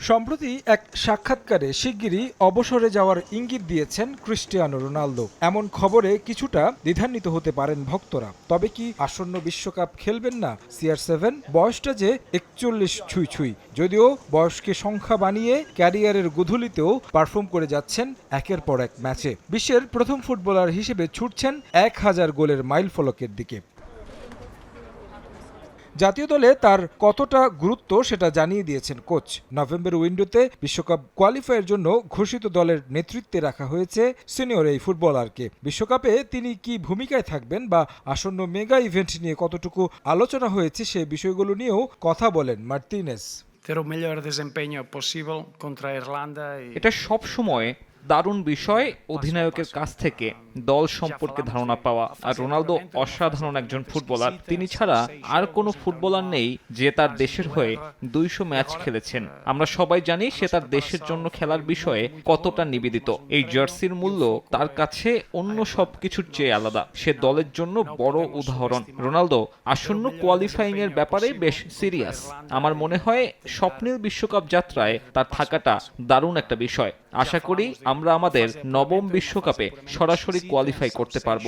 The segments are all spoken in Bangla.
সম্প্রতি এক সাক্ষাৎকারে শিগগিরই অবসরে যাওয়ার ইঙ্গিত দিয়েছেন ক্রিস্টিয়ানো রোনালদো। এমন খবরে কিছুটা দ্বিধান্বিত হতে পারেন ভক্তরা। তবে কি আসন্ন বিশ্বকাপ খেলবেন না সিআর সেভেন? বয়সটা যে একচল্লিশ ছুঁই ছুঁই। যদিও বয়সকে সংখ্যা বানিয়ে ক্যারিয়ারের গুধুলিতেও পারফর্ম করে যাচ্ছেন একের পর এক ম্যাচে। বিশ্বের প্রথম ফুটবলার হিসেবে ছুটছেন এক হাজার গোলের মাইল ফলকের দিকে। জাতীয় দলে তার কতটা গুরুত্ব সেটা জানিয়ে দিয়েছেন কোচ। নভেম্বর উইন্ডোতে বিশ্বকাপ কোয়ালিফাইয়ের জন্য ঘোষিত দলের নেতৃত্বে রাখা হয়েছে সিনিয়র এই ফুটবলারকে। বিশ্বকাপে তিনি কি ভূমিকায় থাকবেন বা আসন্ন মেগা ইভেন্ট নিয়ে কতটুকু আলোচনা হয়েছে সে বিষয়গুলো নিয়েও কথা বলেন মার্তিনেস e এটা সব সময় দারুণ বিষয় অধিনায়কের কাছ থেকে দল সম্পর্কে ধারণা পাওয়া। আর রোনালদো অসাধারণ একজন ফুটবলার। তিনি ছাড়া আর কোনো ফুটবলার নেই যে তার দেশের হয়ে দুইশো ম্যাচ খেলেছেন। আমরা সবাই জানি সে তার দেশের জন্য খেলার বিষয়ে কতটা নিবেদিত। এই জার্সির মূল্য তার কাছে অন্য সবকিছুর চেয়ে আলাদা। সে দলের জন্য বড় উদাহরণ। রোনালদো আসন্ন কোয়ালিফাইং এর ব্যাপারে বেশ সিরিয়াস। আমার মনে হয় স্বপ্নের বিশ্বকাপ যাত্রায় তার থাকাটা দারুণ একটা বিষয়। আশা করি আমরা আমাদের নবম বিশ্বকাপে সরাসরি কোয়ালিফাই করতে পারব।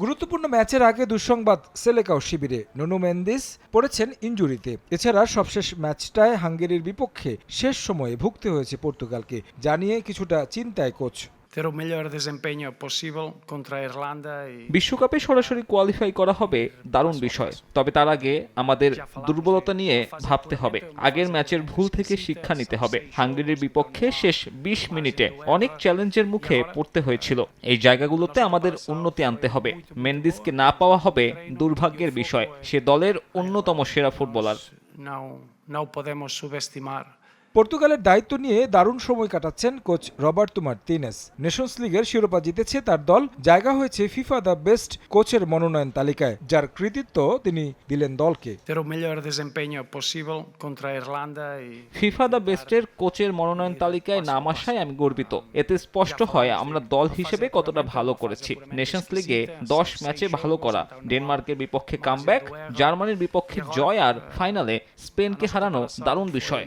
গুরুত্বপূর্ণ ম্যাচের আগে দুঃসংবাদ সেলেকাও শিবিরে। নুনো মেন্দিস পড়েছেন ইঞ্জুরিতে। এছাড়া সবশেষ ম্যাচটায় হাঙ্গেরির বিপক্ষে শেষ সময়ে ভুগতে হয়েছে পর্তুগালকে জানিয়ে কিছুটা চিন্তায় coach ter o melhor desempenho possível contra a Irlanda e বিশ্বকাপে সরাসরি কোয়ালিফাই করা হবে দারুণ বিষয়। তবে তার আগে আমাদের দুর্বলতা নিয়ে ভাবতে হবে। আগের ম্যাচের ভুল থেকে শিক্ষা নিতে হবে। হাঙ্গেরির বিপক্ষে শেষ ২০ মিনিটে অনেক চ্যালেঞ্জের মুখে পড়তে হয়েছিল। এই জায়গাগুলোতে আমাদের উন্নতি আনতে হবে। মেন্দিসকে না পাওয়া হবে দুর্ভাগ্যের বিষয়। সে দলের অন্যতম সেরা footballer. não, não podemos subestimar পর্তুগালের দায়িত্ব নিয়ে দারুণ সময় কাটাচ্ছেন কোচ রবার্তো মার্তিনেস নেশনস লিগের শিরোপা জিতেছে তার দল। জায়গা হয়েছে ফিফা দ্য বেস্ট কোচের মনোনয়ন তালিকায় যার কৃতিত্ব তিনি দিলেন দলকে। Ter o melhor desempenho possível contra a Irlanda e FIFA the বেস্টের কোচের মনোনয়ন তালিকায় নাম আসায় আমি গর্বিত। এতে স্পষ্ট হয় আমরা দল হিসেবে কতটা ভালো করেছি। নেশনস লিগে দশ ম্যাচে ভালো করা ডেনমার্কের বিপক্ষে কামব্যাক জার্মানির বিপক্ষে জয় আর ফাইনালে স্পেনকে হারানো দারুণ বিষয়।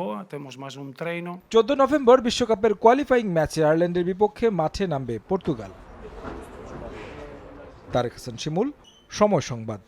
Muito, muito boa. Temos mais um treino. November বিশ্বকাপের কোয়ালিফাইং ম্যাচে আয়ারল্যান্ডের বিপক্ষে মাঠে নামবে পর্তুগাল তারেক হাসান শিমুল সময় সংবাদ